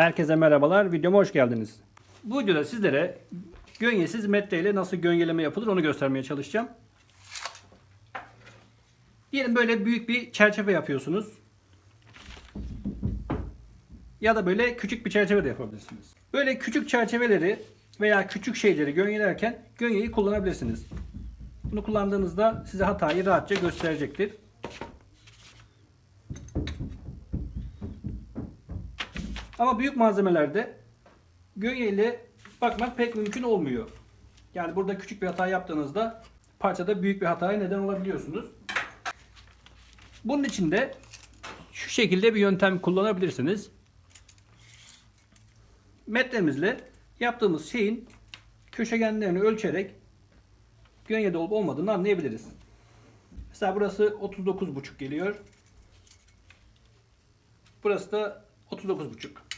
Herkese merhabalar. Videoma hoş geldiniz. Bu videoda sizlere gönyesiz metre ile nasıl göngeleme yapılır onu göstermeye çalışacağım. Diyelim böyle büyük bir çerçeve yapıyorsunuz. Ya da böyle küçük bir çerçeve de yapabilirsiniz. Böyle küçük çerçeveleri veya küçük şeyleri gönyelerken gönyeyi kullanabilirsiniz. Bunu kullandığınızda size hatayı rahatça gösterecektir. Ama büyük malzemelerde gönye ile bakmak pek mümkün olmuyor. Yani burada küçük bir hata yaptığınızda parçada büyük bir hataya neden olabiliyorsunuz. Bunun için de şu şekilde bir yöntem kullanabilirsiniz. Metremizle yaptığımız şeyin köşegenlerini ölçerek gönyede olup olmadığını anlayabiliriz. Mesela burası 39,5 geliyor. Burası da 39,5.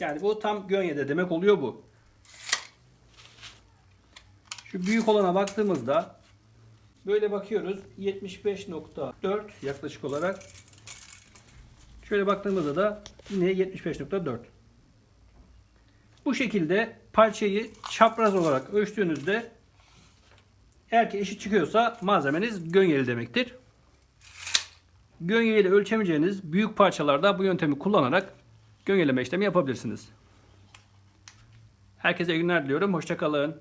Yani bu tam gönyede demek oluyor bu. Şu büyük olana baktığımızda böyle bakıyoruz 75.4 yaklaşık olarak. Şöyle baktığımızda da yine 75.4. Bu şekilde parçayı çapraz olarak ölçtüğünüzde eğer ki eşit çıkıyorsa malzemeniz gönyeli demektir. Gönye ile ölçemeyeceğiniz büyük parçalarda bu yöntemi kullanarak gönyeleme işlemi yapabilirsiniz. Herkese iyi günler diliyorum. Hoşçakalın.